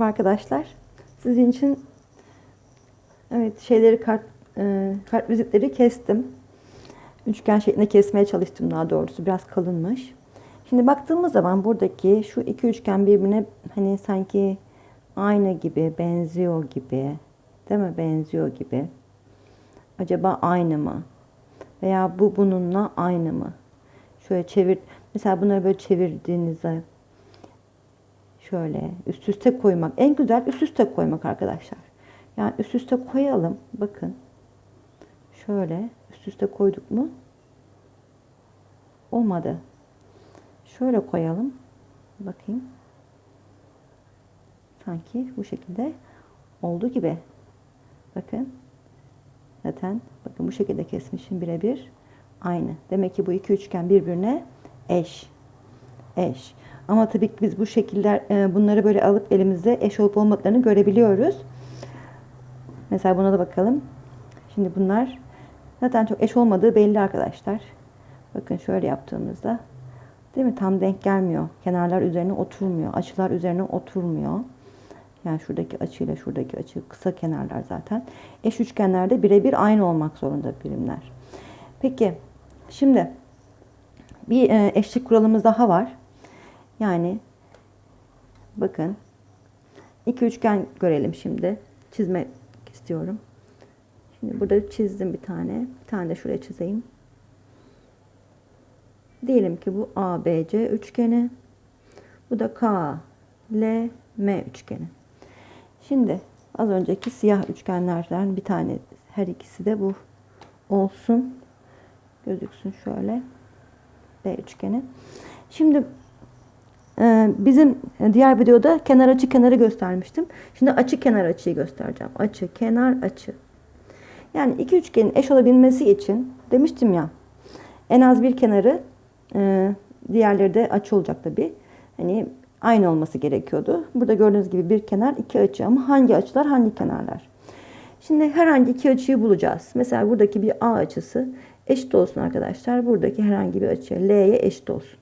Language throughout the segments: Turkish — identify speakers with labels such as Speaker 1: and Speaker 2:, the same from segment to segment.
Speaker 1: Arkadaşlar sizin için evet şeyleri kart e, kart vizitleri kestim. Üçgen şeklinde kesmeye çalıştım daha doğrusu biraz kalınmış. Şimdi baktığımız zaman buradaki şu iki üçgen birbirine hani sanki aynı gibi benziyor gibi değil mi benziyor gibi. Acaba aynı mı? Veya bu bununla aynı mı? Şöyle çevir mesela bunları böyle çevirdiğinizde şöyle üst üste koymak. En güzel üst üste koymak arkadaşlar. Yani üst üste koyalım. Bakın. Şöyle üst üste koyduk mu? Olmadı. Şöyle koyalım. Bakayım. Sanki bu şekilde oldu gibi. Bakın. Zaten bakın bu şekilde kesmişim birebir. Aynı. Demek ki bu iki üçgen birbirine eş. Eş. Ama tabii ki biz bu şekiller e, bunları böyle alıp elimizde eş olup olmadıklarını görebiliyoruz. Mesela buna da bakalım. Şimdi bunlar zaten çok eş olmadığı belli arkadaşlar. Bakın şöyle yaptığımızda değil mi? Tam denk gelmiyor. Kenarlar üzerine oturmuyor. Açılar üzerine oturmuyor. Yani şuradaki açıyla şuradaki açı kısa kenarlar zaten. Eş üçgenlerde birebir aynı olmak zorunda birimler. Peki şimdi bir e, eşlik kuralımız daha var. Yani bakın iki üçgen görelim şimdi. Çizmek istiyorum. Şimdi burada çizdim bir tane. Bir tane de şuraya çizeyim. Diyelim ki bu ABC üçgeni. Bu da K, L, M üçgeni. Şimdi az önceki siyah üçgenlerden bir tane her ikisi de bu olsun. Gözüksün şöyle. B üçgeni. Şimdi bizim diğer videoda kenar açı kenarı göstermiştim. Şimdi açı kenar açıyı göstereceğim. Açı kenar açı. Yani iki üçgenin eş olabilmesi için demiştim ya en az bir kenarı e, diğerleri de açı olacak tabi. Hani aynı olması gerekiyordu. Burada gördüğünüz gibi bir kenar iki açı ama hangi açılar hangi kenarlar? Şimdi herhangi iki açıyı bulacağız. Mesela buradaki bir A açısı eşit olsun arkadaşlar. Buradaki herhangi bir açıya L'ye eşit olsun.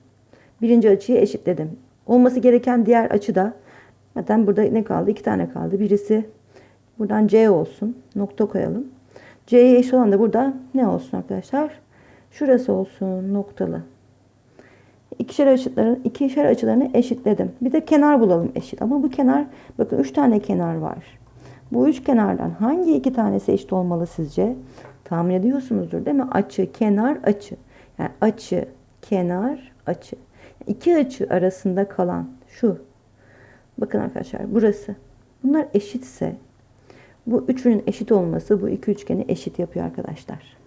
Speaker 1: Birinci açıyı eşitledim. Olması gereken diğer açı da zaten burada ne kaldı? İki tane kaldı. Birisi buradan C olsun. Nokta koyalım. C'ye eşit olan da burada ne olsun arkadaşlar? Şurası olsun noktalı. İkişer açıların ikişer açılarını eşitledim. Bir de kenar bulalım eşit. Ama bu kenar bakın üç tane kenar var. Bu üç kenardan hangi iki tanesi eşit olmalı sizce? Tahmin ediyorsunuzdur değil mi? Açı, kenar, açı. Yani açı, kenar, açı. İki açı arasında kalan şu. Bakın arkadaşlar burası. Bunlar eşitse bu üçünün eşit olması bu iki üçgeni eşit yapıyor arkadaşlar.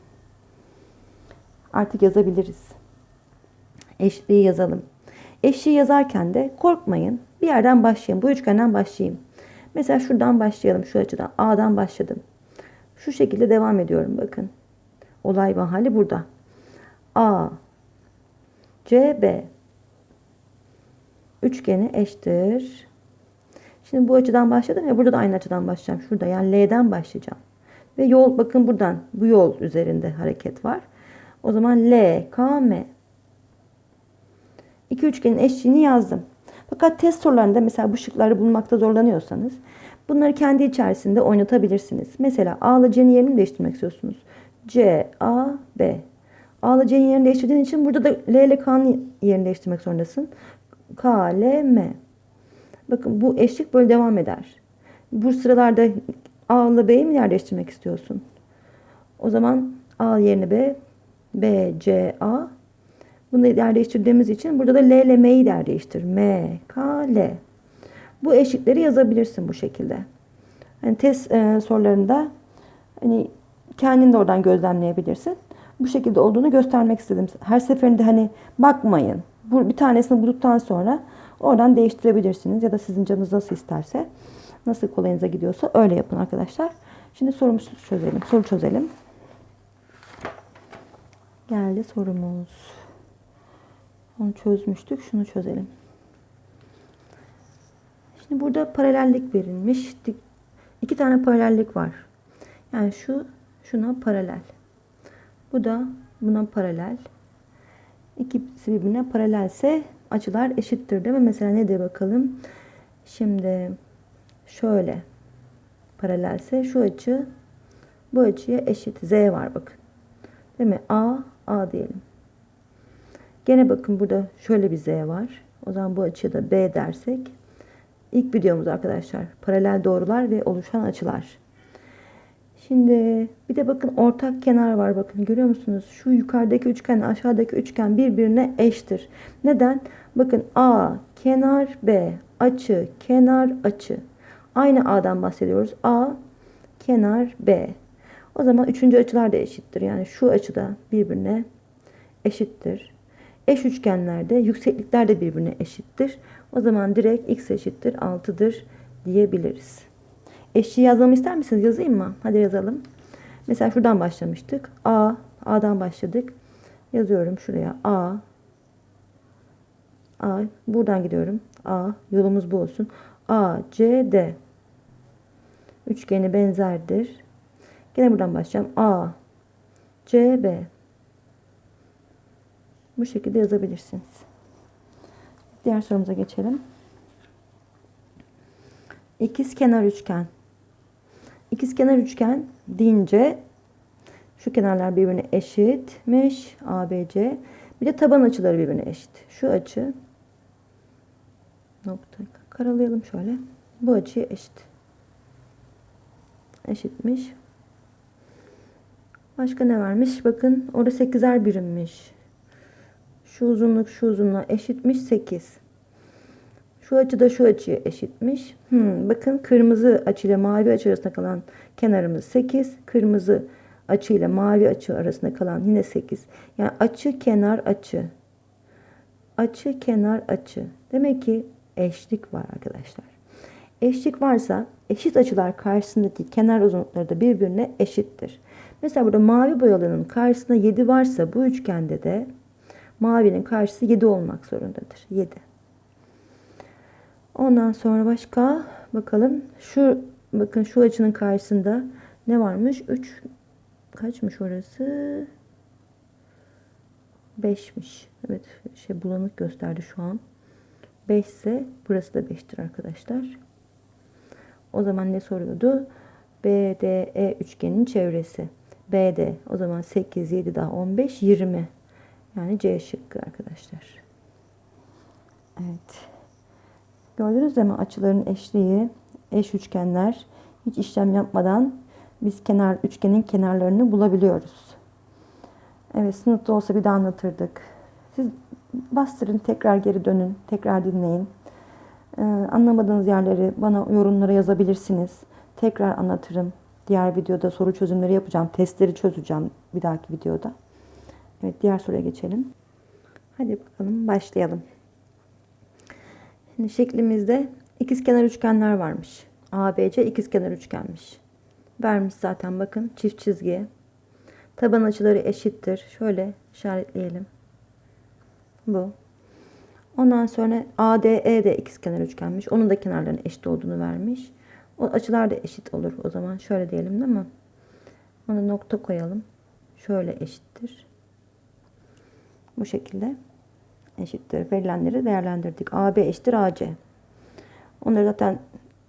Speaker 1: Artık yazabiliriz. Eşitliği yazalım. Eşliği yazarken de korkmayın. Bir yerden başlayayım. Bu üçgenden başlayayım. Mesela şuradan başlayalım. Şu açıdan. A'dan başladım. Şu şekilde devam ediyorum. Bakın. Olay mahalli burada. A, C, B üçgeni eşittir. Şimdi bu açıdan başladım ya burada da aynı açıdan başlayacağım. Şurada yani L'den başlayacağım. Ve yol bakın buradan bu yol üzerinde hareket var. O zaman L, K, M. İki üçgenin eşliğini yazdım. Fakat test sorularında mesela bu şıkları bulmakta zorlanıyorsanız bunları kendi içerisinde oynatabilirsiniz. Mesela A ile C'nin yerini değiştirmek istiyorsunuz. C, A, B. A ile C'nin yerini değiştirdiğin için burada da L ile K'nın yerini değiştirmek zorundasın. K, L, M. Bakın bu eşlik böyle devam eder. Bu sıralarda A ile B'yi mi yerleştirmek istiyorsun? O zaman A yerine B, B, C, A. Bunu yerleştirdiğimiz için burada da L ile M'yi yerleştir. M, K, L. Bu eşlikleri yazabilirsin bu şekilde. Hani test e, sorularında hani kendin de oradan gözlemleyebilirsin. Bu şekilde olduğunu göstermek istedim. Her seferinde hani bakmayın. Bir tanesini bulduktan sonra oradan değiştirebilirsiniz ya da sizin canınız nasıl isterse, nasıl kolayınıza gidiyorsa öyle yapın arkadaşlar. Şimdi sorumuzu çözelim. Soru çözelim. Geldi sorumuz. Onu çözmüştük. Şunu çözelim. Şimdi burada paralellik verilmiş. İki tane paralellik var. Yani şu şuna paralel. Bu da buna paralel. İkisi birbirine paralelse açılar eşittir değil mi? Mesela ne diye bakalım? Şimdi şöyle paralelse şu açı bu açıya eşit. Z var bakın. Değil mi? A, A diyelim. Gene bakın burada şöyle bir Z var. O zaman bu açıya da B dersek. İlk videomuz arkadaşlar. Paralel doğrular ve oluşan açılar. Şimdi bir de bakın ortak kenar var. Bakın görüyor musunuz? Şu yukarıdaki üçgen aşağıdaki üçgen birbirine eştir. Neden? Bakın A kenar B açı kenar açı. Aynı A'dan bahsediyoruz. A kenar B. O zaman üçüncü açılar da eşittir. Yani şu açıda birbirine eşittir. Eş üçgenlerde yükseklikler de birbirine eşittir. O zaman direkt x eşittir 6'dır diyebiliriz. Eşiği yazmamı ister misiniz? Yazayım mı? Hadi yazalım. Mesela şuradan başlamıştık. A, A'dan başladık. Yazıyorum şuraya A. A, buradan gidiyorum. A, yolumuz bu olsun. A, C, D. Üçgeni benzerdir. Yine buradan başlayacağım. A, C, B. Bu şekilde yazabilirsiniz. Diğer sorumuza geçelim. İkiz kenar üçgen. İkiz kenar üçgen deyince şu kenarlar birbirine eşitmiş. ABC. Bir de taban açıları birbirine eşit. Şu açı nokta karalayalım şöyle. Bu açıya eşit. Eşitmiş. Başka ne varmış? Bakın orada 8'er birimmiş. Şu uzunluk şu uzunluğa eşitmiş 8. Şu açı da şu açıya eşitmiş. Hmm, bakın kırmızı açı ile mavi açı arasında kalan kenarımız 8. Kırmızı açı ile mavi açı arasında kalan yine 8. Yani açı kenar açı. Açı kenar açı. Demek ki eşlik var arkadaşlar. Eşlik varsa eşit açılar karşısındaki kenar uzunlukları da birbirine eşittir. Mesela burada mavi boyalının karşısında 7 varsa bu üçgende de mavinin karşısı 7 olmak zorundadır. 7. Ondan sonra başka bakalım. Şu bakın şu açının karşısında ne varmış? 3 kaçmış orası? 5'miş. Evet şey bulanık gösterdi şu an. 5 ise burası da 5'tir arkadaşlar. O zaman ne soruyordu? BDE üçgenin çevresi. BD o zaman 8, 7 daha 15, 20. Yani C şıkkı arkadaşlar. Evet. Gördünüz mü açıların eşliği, eş üçgenler hiç işlem yapmadan biz kenar üçgenin kenarlarını bulabiliyoruz. Evet sınıfta olsa bir daha anlatırdık. Siz bastırın tekrar geri dönün tekrar dinleyin. Ee, anlamadığınız yerleri bana yorumlara yazabilirsiniz. Tekrar anlatırım. Diğer videoda soru çözümleri yapacağım. Testleri çözeceğim bir dahaki videoda. Evet diğer soruya geçelim. Hadi bakalım başlayalım. Şimdi şeklimizde ikizkenar üçgenler varmış. ABC ikizkenar üçgenmiş. Vermiş zaten bakın çift çizgi. Taban açıları eşittir. Şöyle işaretleyelim. Bu. Ondan sonra ADE de ikizkenar üçgenmiş. Onun da kenarlarının eşit olduğunu vermiş. O açılar da eşit olur. O zaman şöyle diyelim değil mi? Ona nokta koyalım. Şöyle eşittir. Bu şekilde eşittir. Verilenleri değerlendirdik. AB eşittir AC. Onları zaten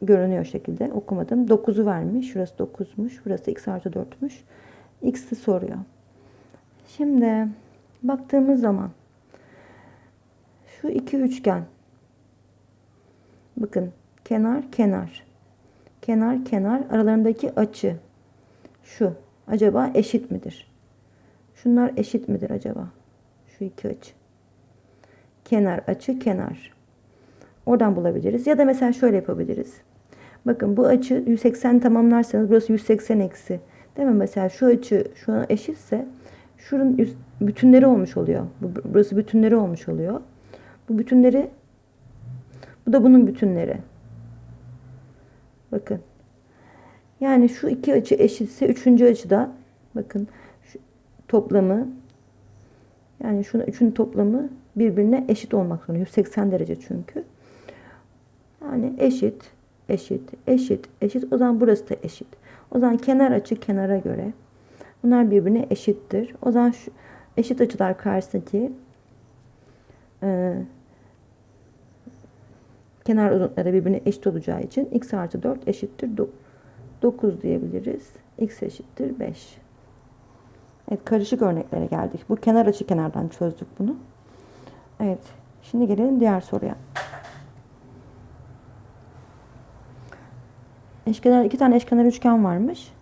Speaker 1: görünüyor şekilde okumadım. 9'u vermiş. Şurası 9'muş. Burası x artı 4'müş. X'i soruyor. Şimdi baktığımız zaman şu iki üçgen bakın kenar kenar kenar kenar aralarındaki açı şu acaba eşit midir? Şunlar eşit midir acaba? Şu iki açı. Kenar açı kenar. Oradan bulabiliriz. Ya da mesela şöyle yapabiliriz. Bakın bu açı 180 tamamlarsanız burası 180 eksi. Değil mi? Mesela şu açı şu an eşitse şunun bütünleri olmuş oluyor. Burası bütünleri olmuş oluyor. Bu bütünleri bu da bunun bütünleri. Bakın. Yani şu iki açı eşitse üçüncü açıda bakın şu toplamı yani şunu üçün toplamı birbirine eşit olmak zorunda. 180 derece çünkü. Yani eşit, eşit, eşit, eşit. O zaman burası da eşit. O zaman kenar açı kenara göre bunlar birbirine eşittir. O zaman şu eşit açılar karşısındaki e, kenar uzunlukları birbirine eşit olacağı için x artı 4 eşittir 9 diyebiliriz. x eşittir 5. Evet karışık örneklere geldik. Bu kenar açı kenardan çözdük bunu. Evet. Şimdi gelelim diğer soruya. Eşkenar iki tane eşkenar üçgen varmış.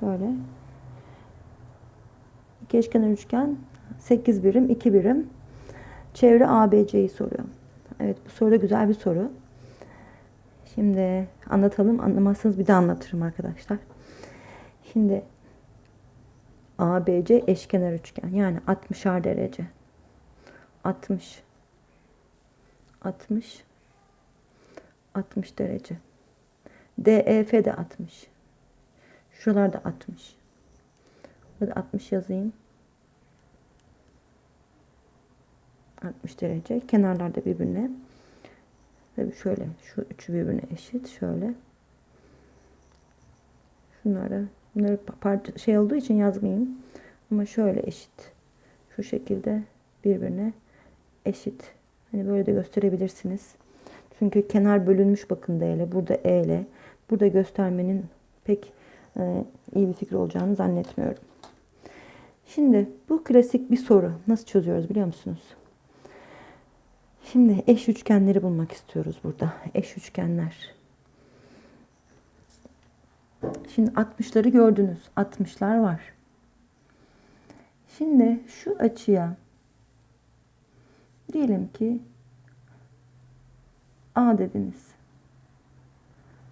Speaker 1: Şöyle. İki eşkenar üçgen 8 birim, 2 birim. Çevre ABC'yi soruyor. Evet bu soru da güzel bir soru. Şimdi anlatalım. Anlamazsanız bir daha anlatırım arkadaşlar. Şimdi ABC eşkenar üçgen. Yani 60'ar derece. 60 60 60 derece. DEF de 60. Şuralarda 60. Burada 60 yazayım. 60 derece. Kenarlarda birbirine. Tabii şöyle. Şu üçü birbirine eşit. Şöyle. Şunları. Bunları parça şey olduğu için yazmayayım. Ama şöyle eşit. Şu şekilde birbirine eşit. Hani böyle de gösterebilirsiniz. Çünkü kenar bölünmüş bakın D ile. Burada E ile. Burada göstermenin pek e, iyi bir fikir olacağını zannetmiyorum. Şimdi bu klasik bir soru. Nasıl çözüyoruz biliyor musunuz? Şimdi eş üçgenleri bulmak istiyoruz burada. Eş üçgenler. Şimdi 60'ları gördünüz. 60'lar var. Şimdi şu açıya diyelim ki A dediniz.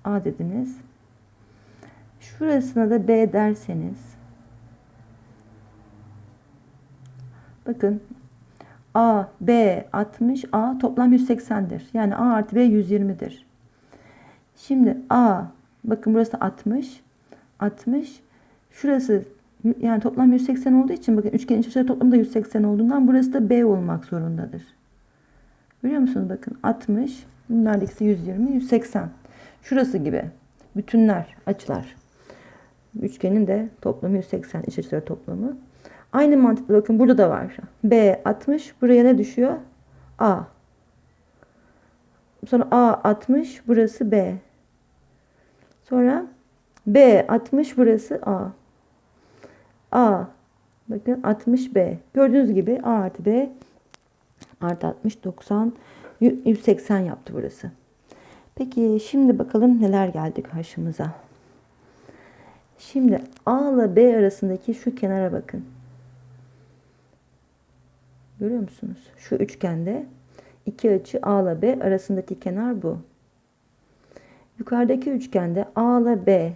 Speaker 1: A dediniz. Şurasına da B derseniz bakın A, B 60, A toplam 180'dir. Yani A artı B 120'dir. Şimdi A, bakın burası 60, 60, şurası yani toplam 180 olduğu için bakın üçgenin iç açıları toplamı da 180 olduğundan burası da B olmak zorundadır. Görüyor musunuz? Bakın 60, bunlar ikisi 120, 180. Şurası gibi. Bütünler, açılar. Üçgenin de toplamı 180, iç açıları toplamı. Aynı mantıkla bakın burada da var. B 60. Buraya ne düşüyor? A. Sonra A 60. Burası B. Sonra B 60. Burası A. A. Bakın 60 B. Gördüğünüz gibi A artı B artı 60 90 180 yaptı burası. Peki şimdi bakalım neler geldi karşımıza. Şimdi A ile B arasındaki şu kenara bakın. Görüyor musunuz? Şu üçgende iki açı A ile B arasındaki kenar bu. Yukarıdaki üçgende A ile B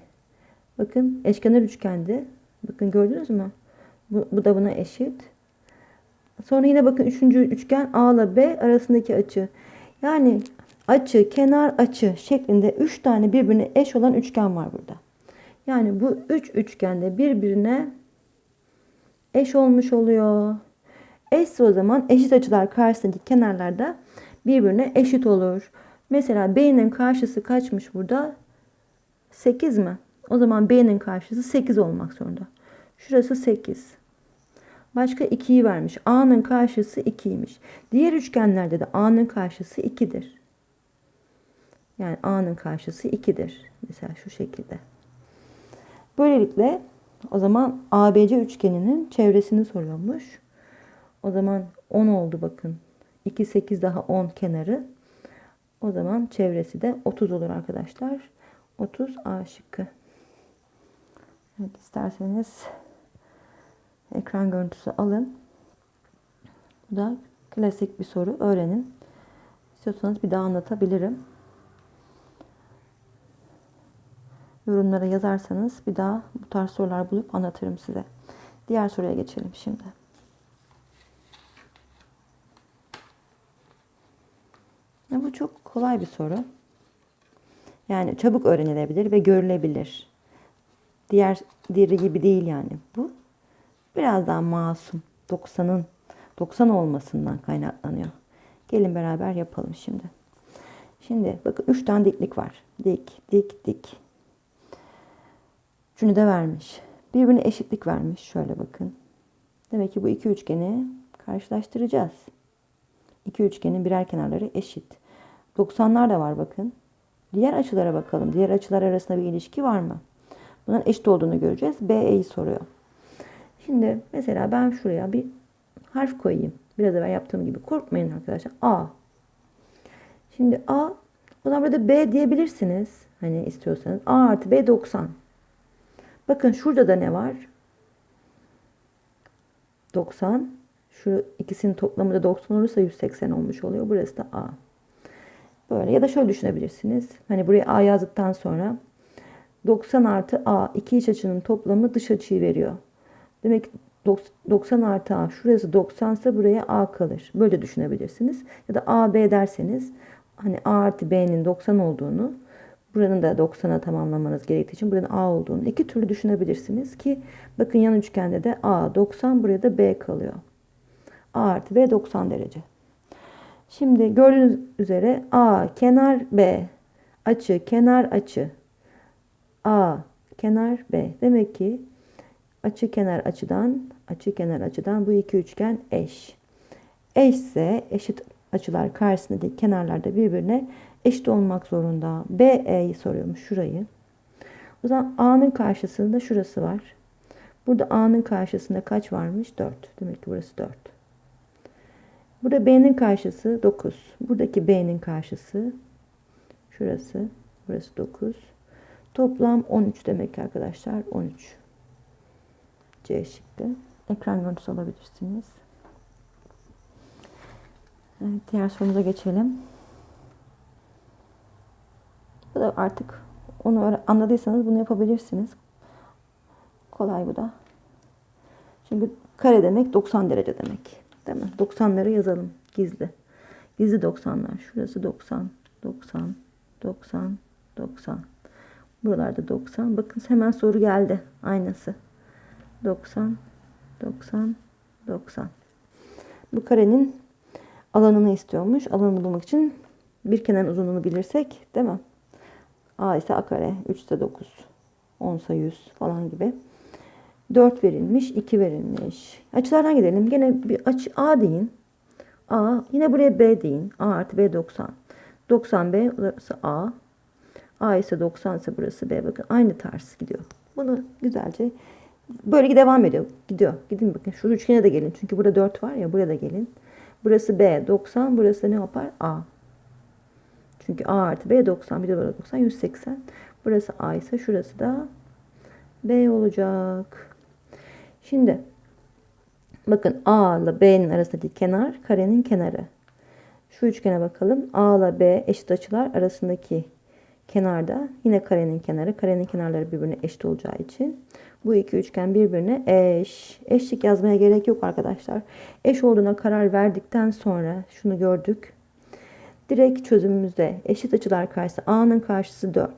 Speaker 1: bakın eşkenar üçgende bakın gördünüz mü? Bu, bu da buna eşit. Sonra yine bakın üçüncü üçgen A ile B arasındaki açı. Yani açı, kenar açı şeklinde üç tane birbirine eş olan üçgen var burada. Yani bu üç üçgende birbirine eş olmuş oluyor. Eşse o zaman eşit açılar karşısındaki kenarlarda birbirine eşit olur. Mesela B'nin karşısı kaçmış burada? 8 mi? O zaman B'nin karşısı 8 olmak zorunda. Şurası 8. Başka 2'yi vermiş. A'nın karşısı 2'ymiş. Diğer üçgenlerde de A'nın karşısı 2'dir. Yani A'nın karşısı 2'dir. Mesela şu şekilde. Böylelikle o zaman ABC üçgeninin çevresini soruyormuş. O zaman 10 oldu bakın. 2, 8 daha 10 kenarı. O zaman çevresi de 30 olur arkadaşlar. 30 A şıkkı. Evet isterseniz ekran görüntüsü alın. Bu da klasik bir soru. Öğrenin. İstiyorsanız bir daha anlatabilirim. Yorumlara yazarsanız bir daha bu tarz sorular bulup anlatırım size. Diğer soruya geçelim şimdi. Ya bu çok kolay bir soru. Yani çabuk öğrenilebilir ve görülebilir. Diğer diğeri gibi değil yani. Bu biraz daha masum. 90'ın 90 olmasından kaynaklanıyor. Gelin beraber yapalım şimdi. Şimdi bakın 3 tane diklik var. Dik, dik, dik. Şunu da vermiş. Birbirine eşitlik vermiş. Şöyle bakın. Demek ki bu iki üçgeni karşılaştıracağız. İki üçgenin birer kenarları eşit. 90'lar da var bakın. Diğer açılara bakalım. Diğer açılar arasında bir ilişki var mı? Bunların eşit olduğunu göreceğiz. BE'yi soruyor. Şimdi mesela ben şuraya bir harf koyayım. Biraz evvel yaptığım gibi. Korkmayın arkadaşlar. A. Şimdi A. O zaman burada B diyebilirsiniz. Hani istiyorsanız. A artı B 90. Bakın şurada da ne var? 90. Şu ikisinin toplamı da 90 olursa 180 olmuş oluyor. Burası da A. Böyle ya da şöyle düşünebilirsiniz. Hani buraya A yazdıktan sonra 90 artı A iki iç açının toplamı dış açıyı veriyor. Demek ki 90 artı A şurası 90 ise buraya A kalır. Böyle düşünebilirsiniz. Ya da A B derseniz hani A artı B'nin 90 olduğunu buranın da 90'a tamamlamanız gerektiği için buranın A olduğunu iki türlü düşünebilirsiniz ki bakın yan üçgende de A 90 buraya da B kalıyor. A artı B 90 derece. Şimdi gördüğünüz üzere A kenar B açı kenar açı A kenar B. Demek ki açı kenar açıdan açı kenar açıdan bu iki üçgen eş. Eşse eşit açılar karşısındaki kenarlarda birbirine eşit olmak zorunda. BE'yi soruyormuş şurayı. O zaman A'nın karşısında şurası var. Burada A'nın karşısında kaç varmış? 4. Demek ki burası 4. Burada B'nin karşısı 9. Buradaki B'nin karşısı şurası. Burası 9. Toplam 13 demek ki arkadaşlar. 13. C şıkkı. Ekran görüntüsü alabilirsiniz. Evet, diğer sorumuza geçelim. Bu da artık onu anladıysanız bunu yapabilirsiniz. Kolay bu da. Çünkü kare demek 90 derece demek. Değil mi? 90'ları yazalım gizli. Gizli 90'lar. Şurası 90, 90, 90, 90. Buralarda 90. Bakın hemen soru geldi. Aynası. 90, 90, 90. Bu karenin alanını istiyormuş. Alanını bulmak için bir kenarın uzunluğunu bilirsek değil mi? A ise A kare, 3 ise 9, 10 ise 100 falan gibi. 4 verilmiş, 2 verilmiş. Açılardan gidelim. Gene bir açı A deyin. A, yine buraya B deyin. A artı B 90. 90 B, burası A. A ise 90 ise burası B. Bakın aynı tarz gidiyor. Bunu güzelce böyle devam ediyor. Gidiyor. Gidin bakın şu üçgene de gelin. Çünkü burada 4 var ya buraya da gelin. Burası B 90. Burası ne yapar? A. Çünkü A artı B 90. Bir de burada 90. 180. Burası A ise şurası da B olacak. Şimdi bakın A ile B'nin arasındaki kenar karenin kenarı. Şu üçgene bakalım. A ile B eşit açılar arasındaki kenarda yine karenin kenarı. Karenin kenarları birbirine eşit olacağı için bu iki üçgen birbirine eş. Eşlik yazmaya gerek yok arkadaşlar. Eş olduğuna karar verdikten sonra şunu gördük. Direkt çözümümüzde eşit açılar karşısı A'nın karşısı 4.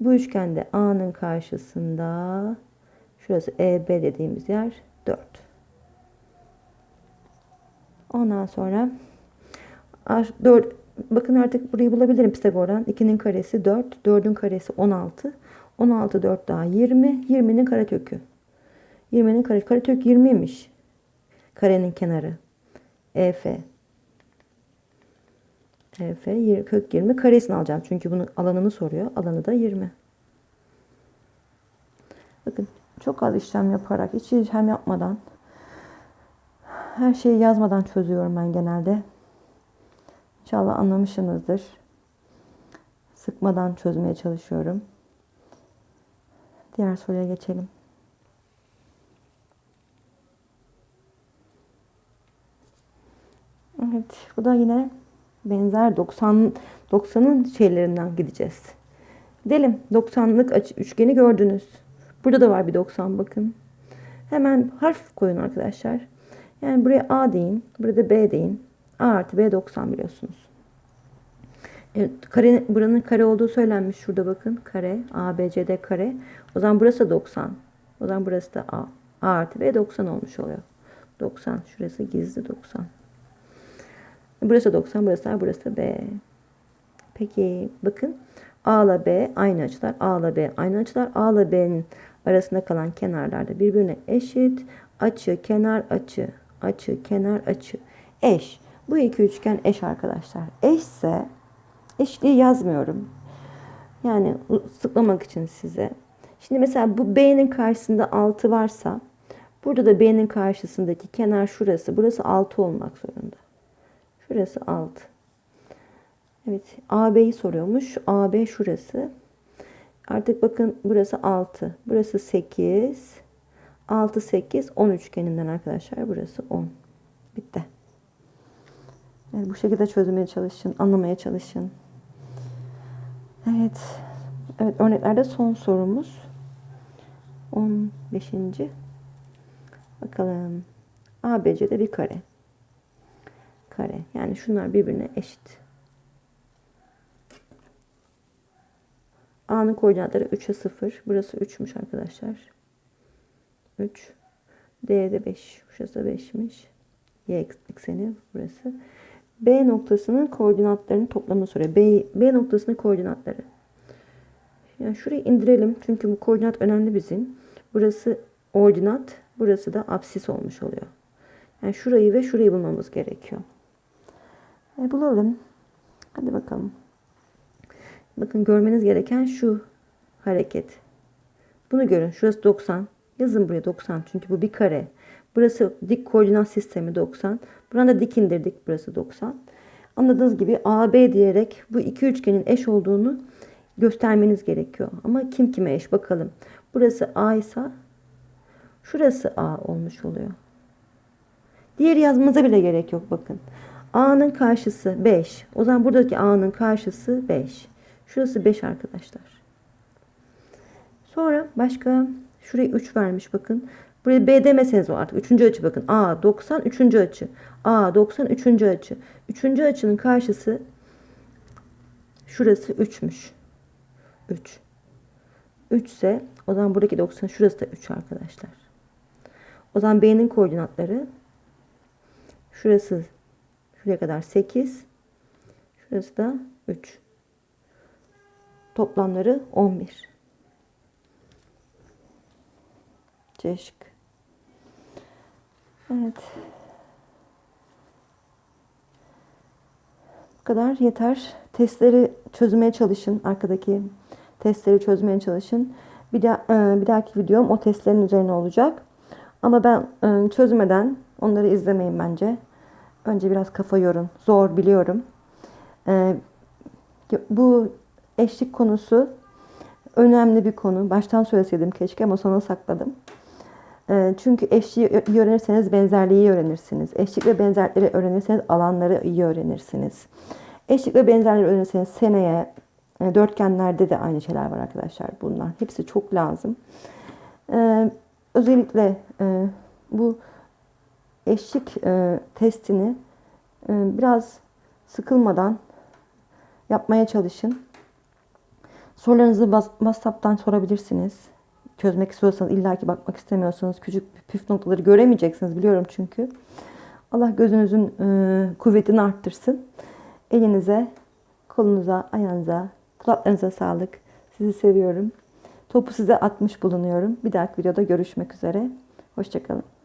Speaker 1: Bu üçgende A'nın karşısında şurası EB dediğimiz yer 4. Ondan sonra 4 bakın artık burayı bulabilirim Pisagor'dan. 2'nin karesi 4, 4'ün karesi 16. 16 4 daha 20. 20'nin karekökü. 20'nin kare karekök 20'ymiş. Karenin kenarı. EF. EF kök 20 karesini alacağım. Çünkü bunun alanını soruyor. Alanı da 20. Bakın çok az işlem yaparak, hiç işlem yapmadan her şeyi yazmadan çözüyorum ben genelde. İnşallah anlamışsınızdır. Sıkmadan çözmeye çalışıyorum. Diğer soruya geçelim. Evet, bu da yine benzer 90 90'ın şeylerinden gideceğiz. Gidelim. 90'lık üçgeni gördünüz. Burada da var bir 90 bakın. Hemen harf koyun arkadaşlar. Yani buraya A deyin. Burada B deyin. A artı B 90 biliyorsunuz. Evet, kare, buranın kare olduğu söylenmiş. Şurada bakın. Kare. A, B, C, D kare. O zaman burası 90. O zaman burası da A. A artı B 90 olmuş oluyor. 90. Şurası gizli 90. Burası 90. Burası A. Burası B. Peki bakın. A ile B aynı açılar. A ile B aynı açılar. A ile B'nin arasında kalan kenarlarda birbirine eşit. Açı, kenar, açı. Açı, kenar, açı. Eş. Bu iki üçgen eş arkadaşlar. Eşse eşliği yazmıyorum. Yani sıklamak için size. Şimdi mesela bu B'nin karşısında 6 varsa burada da B'nin karşısındaki kenar şurası. Burası 6 olmak zorunda. Şurası 6. Evet AB'yi soruyormuş. AB şurası. Artık bakın burası 6. Burası 8. 6, 8, 10 üçgeninden arkadaşlar. Burası 10. Bitti. Evet, bu şekilde çözmeye çalışın. Anlamaya çalışın. Evet. Evet örneklerde son sorumuz. 15. Bakalım. ABC'de bir kare. Kare. Yani şunlar birbirine eşit. A'nın koordinatları 3'e 0. Burası 3'müş arkadaşlar. 3. D'de 5. Şurası da 5'miş. Y ekseni burası. B noktasının koordinatlarının toplamını soruyor. B, B noktasının koordinatları. Yani şurayı indirelim. Çünkü bu koordinat önemli bizim. Burası ordinat. Burası da absis olmuş oluyor. Yani şurayı ve şurayı bulmamız gerekiyor. E, bulalım. Hadi bakalım. Bakın görmeniz gereken şu hareket. Bunu görün. Şurası 90. Yazın buraya 90. Çünkü bu bir kare. Burası dik koordinat sistemi 90. Buradan da dik indirdik. Burası 90. Anladığınız gibi AB diyerek bu iki üçgenin eş olduğunu göstermeniz gerekiyor. Ama kim kime eş bakalım. Burası A ise şurası A olmuş oluyor. Diğer yazmanıza bile gerek yok bakın. A'nın karşısı 5. O zaman buradaki A'nın karşısı 5. Şurası 5 arkadaşlar. Sonra başka şuraya 3 vermiş bakın. Buraya B demeseniz o artık. Üçüncü açı bakın. A 90 üçüncü açı. A 90 üçüncü açı. Üçüncü açının karşısı şurası 3'müş. 3. 3 ise o zaman buradaki 90 şurası da 3 arkadaşlar. O zaman B'nin koordinatları şurası şuraya kadar 8. Şurası da 3. Toplamları 11. C şık. Evet. Bu kadar yeter. Testleri çözmeye çalışın. Arkadaki testleri çözmeye çalışın. Bir, daha, e, bir dahaki videom o testlerin üzerine olacak. Ama ben e, çözmeden onları izlemeyin bence. Önce biraz kafa yorun. Zor biliyorum. E, bu eşlik konusu önemli bir konu. Baştan söyleseydim keşke ama sona sakladım. Çünkü eşliği öğrenirseniz benzerliği öğrenirsiniz. Eşlik ve benzerlikleri öğrenirseniz alanları iyi öğrenirsiniz. Eşlik ve benzerlikleri öğrenirseniz seneye dörtgenlerde de aynı şeyler var arkadaşlar bunlar. Hepsi çok lazım. Özellikle bu eşlik testini biraz sıkılmadan yapmaya çalışın. Sorularınızı WhatsApp'tan sorabilirsiniz. Çözmek istiyorsanız, illaki bakmak istemiyorsanız küçük püf noktaları göremeyeceksiniz biliyorum çünkü. Allah gözünüzün e, kuvvetini arttırsın. Elinize, kolunuza, ayağınıza, kulaklarınıza sağlık. Sizi seviyorum. Topu size atmış bulunuyorum. Bir dahaki videoda görüşmek üzere. Hoşçakalın.